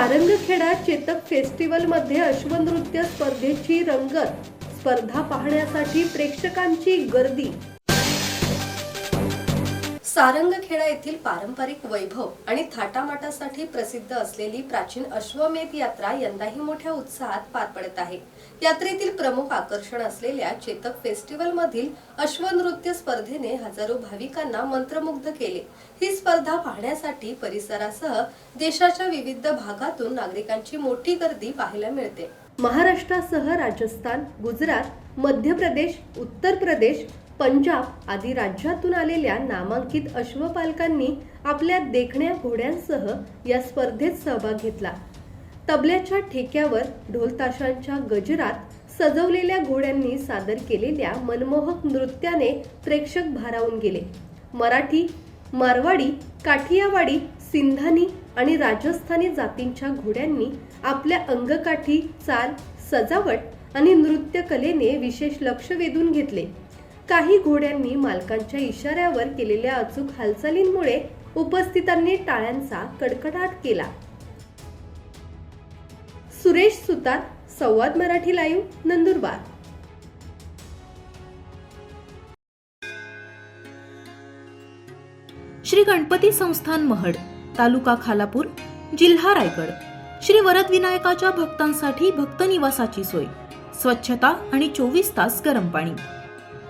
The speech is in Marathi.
सारंगखेडा चेतक फेस्टिवलमध्ये अश्वनृत्य स्पर्धेची रंगत स्पर्धा पाहण्यासाठी प्रेक्षकांची गर्दी सारंगखेडा येथील पारंपरिक वैभव आणि थाटामाटासाठी प्रसिद्ध असलेली प्राचीन अश्वमेध यात्रा यंदाही मोठ्या उत्साहात पार पडत आहे. यात्रेतील प्रमुख आकर्षण असलेल्या चेतक फेस्टिवल मधील अश्वनृत्य स्पर्धेने हजारो भाविकांना मंत्रमुग्ध केले. ही स्पर्धा पाहण्यासाठी परिसरासह देशाच्या विविध भागातून नागरिकांची मोठी गर्दी पाहायला मिळते. महाराष्ट्रासह राजस्थान गुजरात मध्य प्रदेश उत्तर प्रदेश पंजाब आदी राज्यातून आलेल्या नामांकित अश्वपालकांनी आपल्या देखण्या घोड्यांसह या स्पर्धेत सहभाग घेतला. तबल्याच्या ठेक्यावर ढोलताशांच्या गजरात सजवलेल्या घोड्यांनी सादर केलेल्या मनमोहक नृत्याने प्रेक्षक भारावून गेले. मराठी मारवाडी काठियावाडी सिंधानी आणि राजस्थानी जातींच्या घोड्यांनी आपल्या अंगकाठी चाल सजावट आणि नृत्यकलेने विशेष लक्ष वेधून घेतले. काही घोड्यांनी मालकांच्या इशाऱ्यावर केलेल्या अचूक हालचालींमुळे उपस्थितांनी टाळ्यांचा कडकडाट केला. सुरेश सुतार संवाद मराठी लाईव्ह नंदुरबार. श्री गणपती संस्थान महड तालुका खालापूर जिल्हा रायगड. श्री वरद विनायकाच्या भक्तांसाठी भक्त निवासाची सोय. स्वच्छता आणि चोवीस तास गरम पाणी.